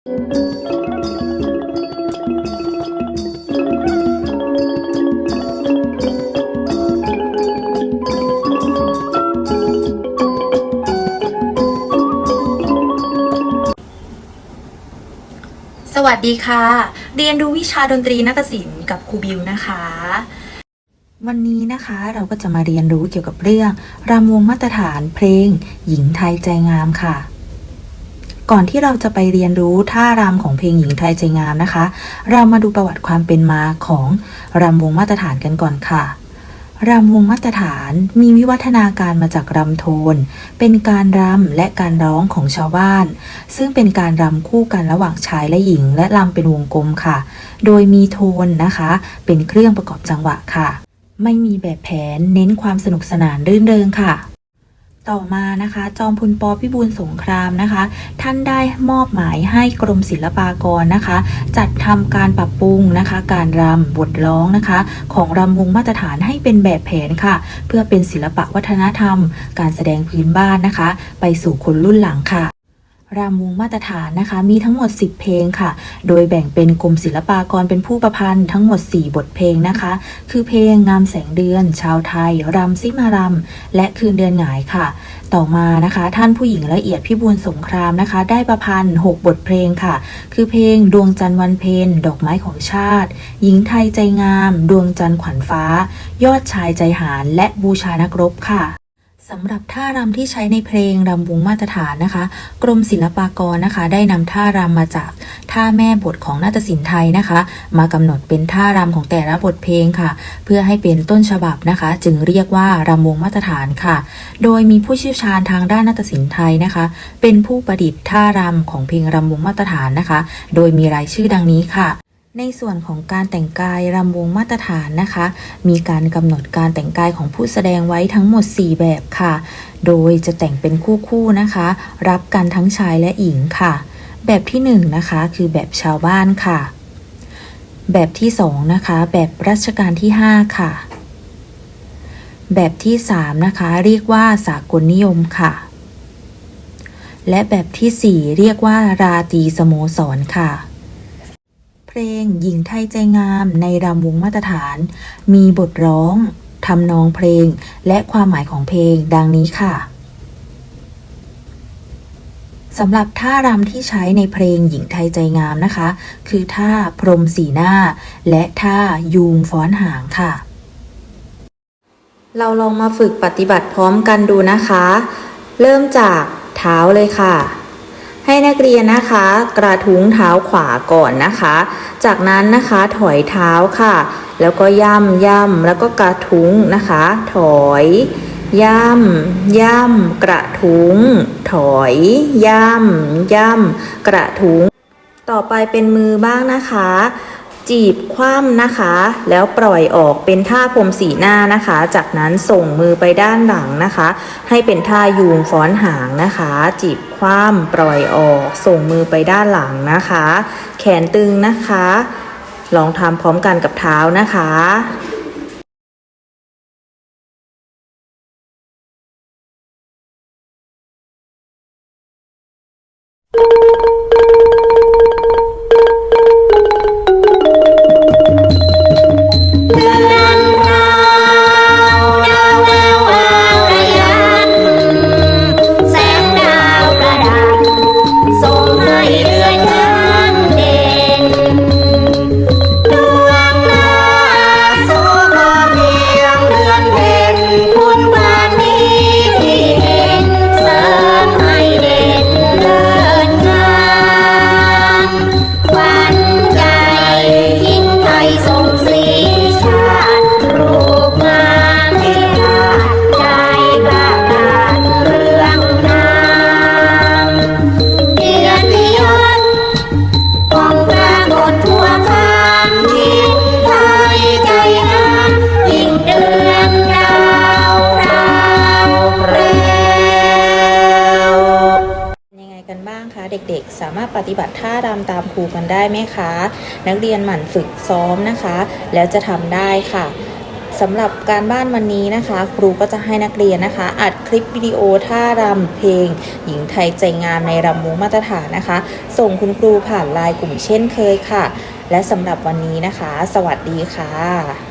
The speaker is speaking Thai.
สวัสดีค่ะ เรียนรู้วิชาดนตรีนาฏศิลป์กับครูบิวนะคะ วันนี้นะคะเราก็จะมาเรียนรู้เกี่ยวกับเรื่องรำวงมาตรฐานเพลง หญิงไทยใจงามค่ะ ก่อนที่เราจะไปเรียนรู้ท่ารำของเพลงหญิงไทยใจงามนะคะ เรามาดูประวัติความเป็นมาของรำวงมาตรฐานกันก่อนค่ะรำวงมาตรฐานมีวิวัฒนาการมาจากรำโทน เป็นการรำและการร้องของชาวบ้าน ซึ่งเป็นการรำคู่กันระหว่างชายและหญิง และรำเป็นวงกลมค่ะ โดยมีโทนนะคะ เป็นเครื่องประกอบจังหวะค่ะ ไม่มีแบบแผนเน้นความสนุกสนานรื่นเริงค่ะ ต่อมานะคะ จอมพลปพิบูลสงครามนะคะ ท่านได้มอบหมายให้กรมศิลปากรนะคะ จัดทำการปรับปรุงนะคะ การรำบทร้องนะคะ ของรำวงมาตรฐานให้เป็นแบบแผนค่ะ เพื่อเป็นศิลปะวัฒนธรรม การแสดงพื้นบ้านนะคะ ไปสู่คนรุ่นหลังค่ะ รำวงมาตรฐานนะคะ มีทั้งหมด 10 เพลงค่ะ โดยแบ่งเป็นกรมศิลปากรเป็นผู้ประพันธ์ทั้งหมด 4 บทเพลงนะคะ คือเพลงงามแสงเดือน ชาวไทยรำซิมารำและคืนเดือนหงายค่ะ ต่อมานะคะ ท่านผู้หญิงละเอียดพิบูลสงครามนะคะ ได้ประพันธ์ 6 บทเพลงค่ะ คือเพลงดวงจันทร์วันเพ็ญดอกไม้ของชาติ หญิงไทยใจงาม ดวงจันทร์ขวัญฟ้า ยอดชายใจหารและบูชานักรบค่ะ สำหรับท่ารำที่ใช้ในเพลงรำวงมาตรฐานนะคะ กรมศิลปากรนะคะ ได้นำท่ารำมาจากท่าแม่บทของนาฏศิลป์ไทยนะคะ มากำหนดเป็นท่ารำของแต่ละบทเพลงค่ะ เพื่อให้เป็นต้นฉบับนะคะ จึงเรียกว่ารำวงมาตรฐานค่ะ โดยมีผู้เชี่ยวชาญทางด้านนาฏศิลป์ไทยนะคะ เป็นผู้ประดิษฐ์ท่ารำของเพลงรำวงมาตรฐานนะคะ โดยมีรายชื่อดังนี้ค่ะ ในส่วนของการแต่งกายรำวงมาตรฐานนะคะ มีการกำหนดการแต่งกายของผู้แสดงไว้ทั้งหมด 4 แบบค่ะ โดยจะแต่งเป็นคู่ๆนะคะ รับกันทั้งชายและหญิงค่ะ แบบที่1นงนะคะคือแบบชาวบ้านค่ะ แบบที่2นะคะ แบบรัชกาลที่ 5 ค่ะ แบบที่3นะคะเรียกว่าสากลนิยมค่ะ และแบบทีสี่4 เรียกว่าราตีสโมสรค่ะ เพลงหญิงไทยใจงามในรำวงมาตรฐาน มีบทร้องทำนองเพลง และความหมายของเพลงดังนี้ค่ะสำหรับท่ารำที่ใช้ในเพลงหญิงไทยใจงามนะคะ คือท่าพรมสีหน้า และท่ายูงฟ้อนหางค่ะ เราลองมาฝึกปฏิบัติพร้อมกันดูนะคะ เริ่มจากเท้าเลยค่ะ ให้นักเรียนนะคะ กระทุ้งเท้าขวาก่อนนะคะ จากนั้นนะคะถอยเท้าค่ะ แล้วก็ย่ำย่ำแล้วก็กระทุ้งนะคะ ถอย ย่ำย่ำกระทุ้ง ถอย ย่ำย่ำกระทุ้ง ต่อไปเป็นมือบ้างนะคะ จีบคว่ำนะคะ แล้วปล่อยออกเป็นท่าพรมสีหน้านะคะ จากนั้นส่งมือไปด้านหลังนะคะ ให้เป็นท่ายูงฟ้อนหางนะคะ จีบคว่ำปล่อยออก ส่งมือไปด้านหลังนะคะ แขนตึงนะคะ ลองทำพร้อมกันกับเท้านะคะ คะเด็กๆ สามารถปฏิบัติท่ารำตามครูกันได้ไหมคะ นักเรียนหมั่นฝึกซ้อมนะคะ แล้วจะทำได้ค่ะสำหรับการบ้านวันนี้นะคะ ครูก็จะให้นักเรียนนะคะ อัดคลิปวิดีโอท่ารำเพลง หญิงไทยใจงามในรำวงมาตรฐานนะคะ ส่งคุณครูผ่านไลน์กลุ่มเช่นเคยค่ะ และสำหรับวันนี้นะคะ สวัสดีค่ะ